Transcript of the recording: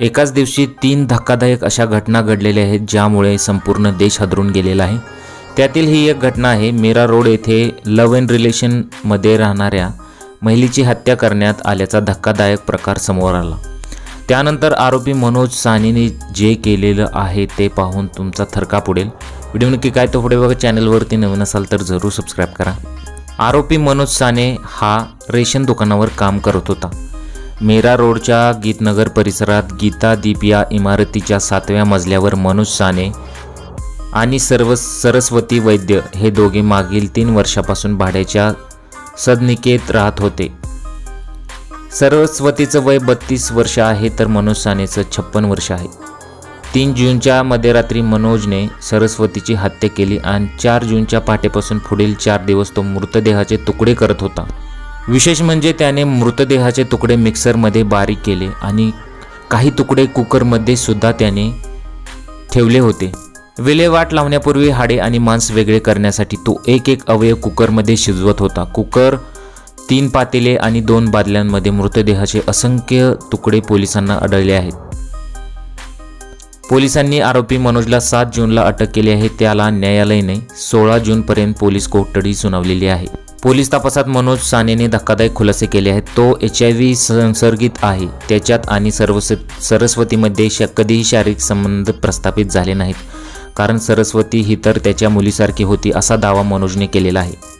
एकाच दिवशी तीन धक्कादायक अशा घटना घडलेल्या आहेत ज्यामुळे संपूर्ण देश हदरून गेलेला आहे. त्यातील ही एक घटना आहे मीरा रोड येथे लव्ह अँड रिलेशनमध्ये राहणाऱ्या महिलेची हत्या करण्यात आल्याचा धक्कादायक प्रकार समोर आला. त्यानंतर आरोपी मनोज सानीने जे केलेलं आहे ते पाहून तुमचा थरका पुढेल व्हिडिओ नक्की काय तो पुढे बघा. चॅनलवरती नवीन असाल तर जरूर सबस्क्राईब करा. आरोपी मनोज साने हा रेशन दुकानावर काम करत होता. मेरा रोडच्या गीतनगर परिसरात गीता दीप या इमारतीच्या सातव्या मजल्यावर मनोज साने आणि सर्व सरस्वती वैद्य हे दोघे मागील तीन वर्षापासून भाड्याच्या सदनिकेत राहत होते. सरस्वतीचं वय बत्तीस वर्ष आहे तर मनोज सानेचं छप्पन वर्ष आहे. तीन जूनच्या मध्यरात्री मनोजने सरस्वतीची हत्या केली आणि चार जूनच्या पहाटेपासून पुढील चार दिवस तो मृतदेहाचे तुकडे करत होता. विशेष म्हणजे त्याने मृतदेहाचे तुकडे मिक्सरमध्ये बारीक केले आणि काही तुकडे कुकरमध्ये सुद्धा त्याने ठेवले होते. विल्हेवाट लावण्यापूर्वी हाडे आणि मांस वेगळे करण्यासाठी तो एक एक अवयव कुकरमध्ये शिजवत होता. कुकर तीन पातेले आणि दोन बादल्यांमध्ये मृतदेहाचे असंख्य तुकडे पोलिसांना आढळले आहेत. पोलिसांनी आरोपी मनोजला सात जूनला अटक केली आहे त्याला न्यायालयाने सोळा जूनपर्यंत पोलीस कोठडी सुनावलेली आहे. पोलीस तपासात मनोज सानेने धक्कादायक खुलासे केले आहेत. तो एच आय व्ही संसर्गित आहे. त्याच्यात आणि सर्व सरस्वतीमध्ये श कधीही शारीरिक संबंध प्रस्थापित झाले नाहीत. कारण सरस्वती ही तर त्याच्या मुलीसारखी होती असा दावा मनोजने केलेला आहे.